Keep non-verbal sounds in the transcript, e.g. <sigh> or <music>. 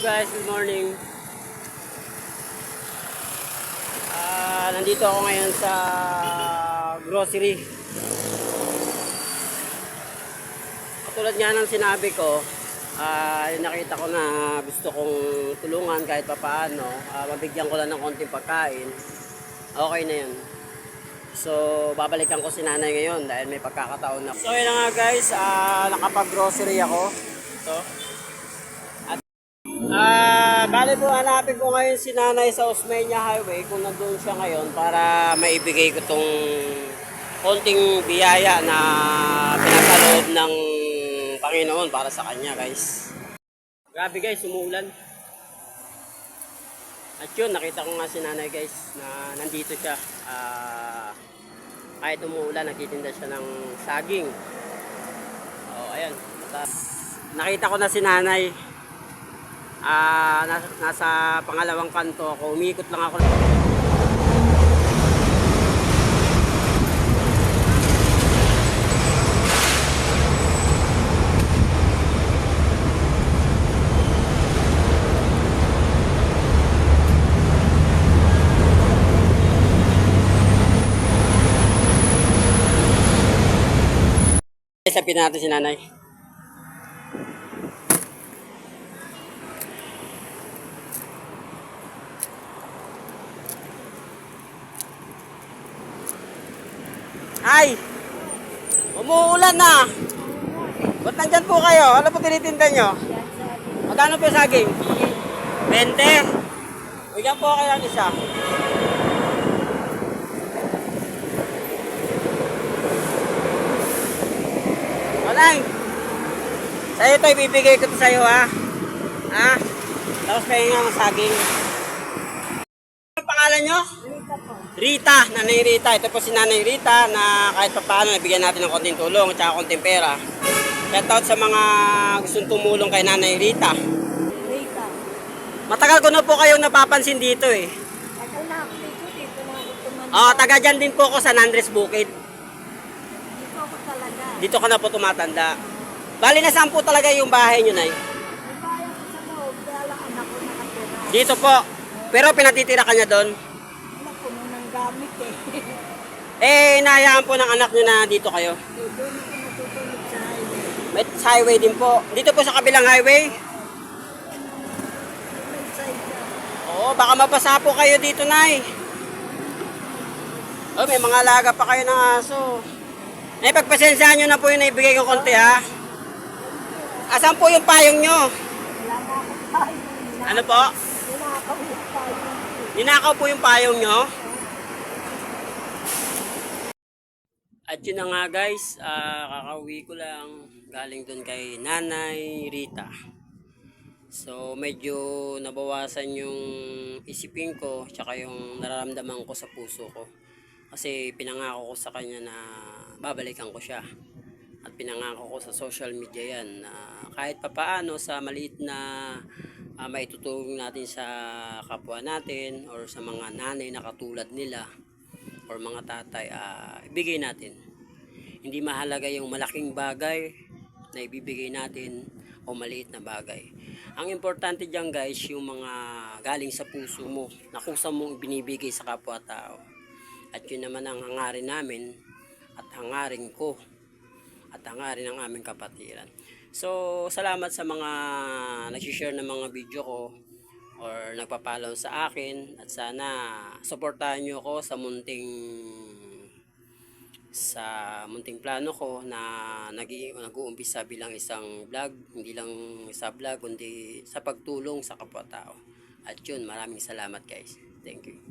guys, good morning. Ah, nandito ako ngayon sa grocery. Katulad nga ng sinabi ko, yung nakita ko na gusto kong tulungan kahit papaano, ah, mabigyan ko lang ng konting pagkain. Okay na yun. So, babalikan ko si nanay ngayon dahil may pagkakataon na. So, yun nga guys, ah, nakapag-grocery ako. Ito. Ah, bali po hanapin ko ngayon si nanay sa Osmeña Highway kung nandun siya ngayon para maibigay ko tong konting biyaya na pinakaloob ng Panginoon para sa kanya guys. Grabe guys, umuulan. At yun, nakita ko nga si nanay guys na nandito siya. Ah, kahit umuulan, nagtitinda siya ng saging. Oh, ayan. Nakita ko na si nanay. Ah, nasa, nasa pangalawang kanto ako. Umikot lang ako. Sabi natin si nanay. Ay! Umuulan na! Ba't nandyan po kayo? Ano po tinitinda nyo? Magkano po saging? 20? Bigyan po kayo ng isa. Walang! Sa'yo ito, ibibigay ko ito sa'yo ha. Ha? Tapos pahinga ng saging. Pangalan nyo? Rita, Nanay Rita. Ito po si Nanay Rita na kahit pa paano nabigyan natin ng konting tulong at saka konting pera. Shout out sa mga gustong tumulong kay Nanay Rita. Rita. Matagal ko na po kayong napapansin dito eh. Tagal na ako dito, dito na ako tumanda. Oh, taga dyan din po ako sa Nandres Bukid. Dito ako talaga. Dito ka na po tumatanda. Bali na saan po talaga yung bahay nyo, Nay? May bayan ko sa loob, kaya lang anak ko nakatira. Dito po. Pero pinatitira ka niya doon. Anak ko mo ng gamit eh. <laughs> Eh, inayaan po ng anak niyo na dito kayo. Eh, Doon ako natutulog sa highway. May highway din po. Dito po sa kabilang highway. May side. Oo, baka mabasa po kayo dito, Nay. Oh, may mga alaga pa kayo ng aso. Nay, pagpasensyahan nyo na po yung naibigay ko konti, ha? Asan po yung payong nyo? Wala na ako tayo. Ano po? Ninakaw po yung payong nyo? At yun na nga guys, ah, kakauwi ko lang galing doon kay Nanay Rita. So medyo nabawasan yung isipin ko tsaka yung nararamdaman ko sa puso ko. Kasi pinangako ko sa kanya na babalikan ko siya. At pinangako ko sa social media yan na kahit papaano sa maliit na uh, maitutulong natin sa kapwa natin or sa mga nanay na katulad nila or mga tatay, ah, ibigay natin. Hindi mahalaga yung malaking bagay na ibibigay natin o maliit na bagay. Ang importante diyan guys, yung mga galing sa puso mo, na kusa mong binibigay sa kapwa-tao. At yun naman ang hangarin namin at hangarin ko at hangarin ng aming kapatiran. So, salamat sa mga nag-share ng mga video ko or nagpa-follow sa akin at sana suportahan nyo ako sa munting sa munting plano ko na nag nag-uumpisa bilang isang vlog, hindi lang sa vlog kundi sa pagtulong sa kapwa-tao. At yun, maraming salamat guys. Thank you.